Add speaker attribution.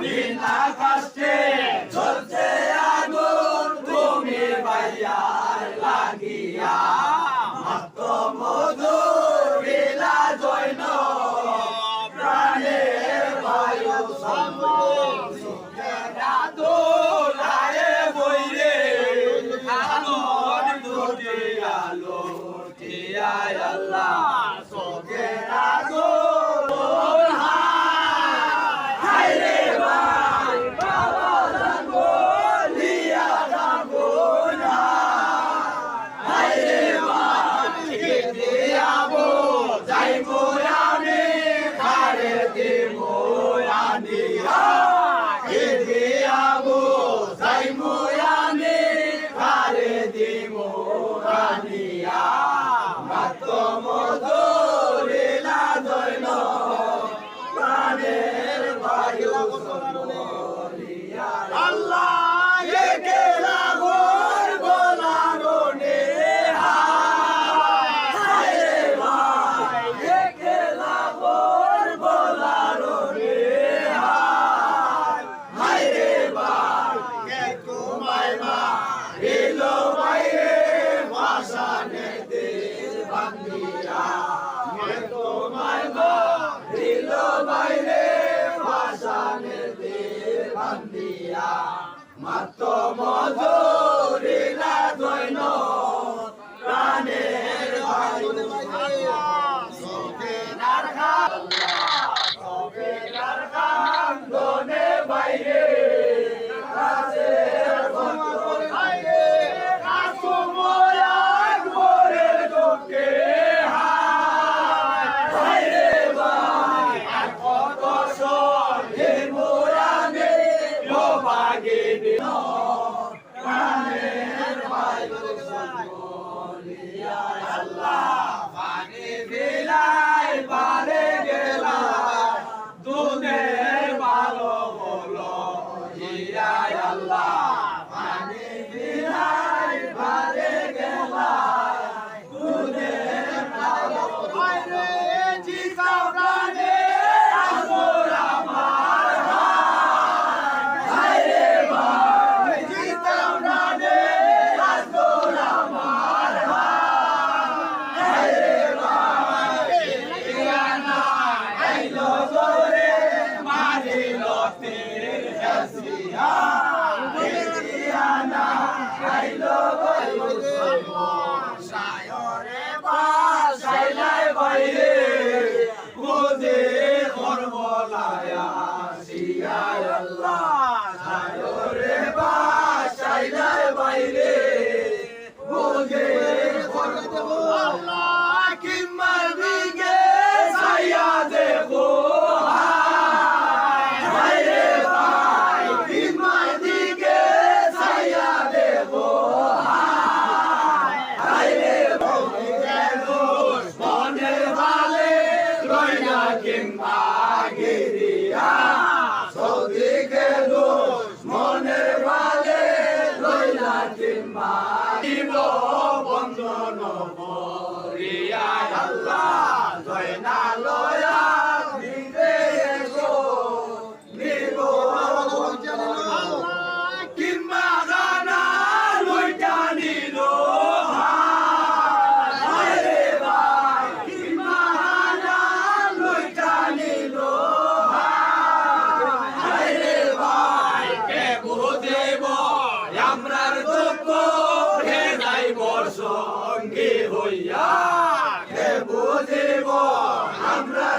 Speaker 1: বিনা কষ্টে চলছে আগুন তুমি বাইয়ার লাগিয়া মাত্র মধুর বিলা জৈন প্রাণের বায়ু সম্ভব প্রাণের দিয়ে বান্দিয়া মাত্র মজা Lord. কিংবা গিরিয়া সৌদিকে দোষ মনের বালে লইলা কিংবা বন্ধ নব হইয়া কে বুঝিব? আমরা